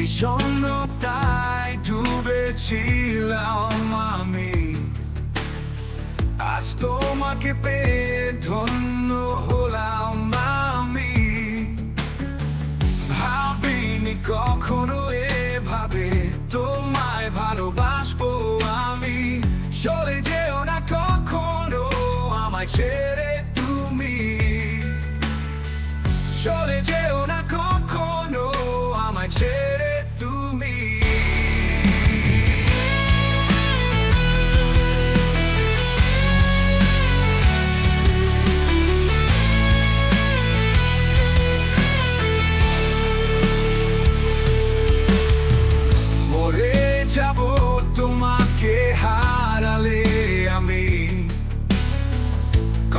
বিষণ্ণতায় ডুবেছিলাম আমি। আজ তোমাকে পেয়ে ধন্য হলাম আমি। ভাবিনি কখনো এভাবে তোমায় ভালোবাসবো আমি। চলে যেও না কখনো আমায় ছেড়ে তুমি। চলে যেও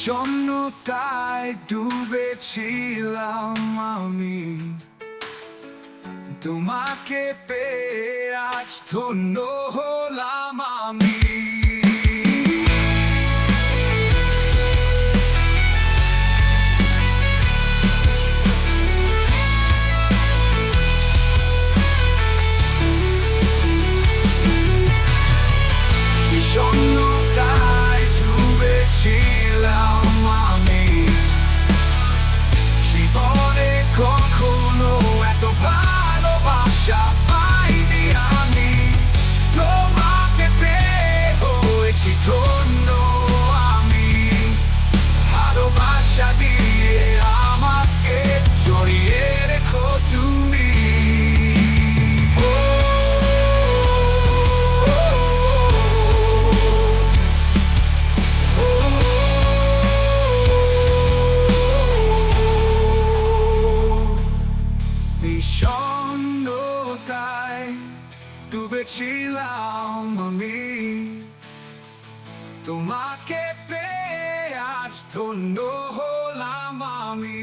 বিষণ্ণতায় ডুবেছিলাম আমি। তোমাকে পেয়ে আজ ধন্য হলাম আমি। ধন্য আমি ভালোবাসা দিয়ে আমাকে জড়িয়ে রেখো তুমি বিষণ্ণতায় ডুবেছিলাম আমি তোমাকে পেয়ে আজ ধন্য হলাম আমি।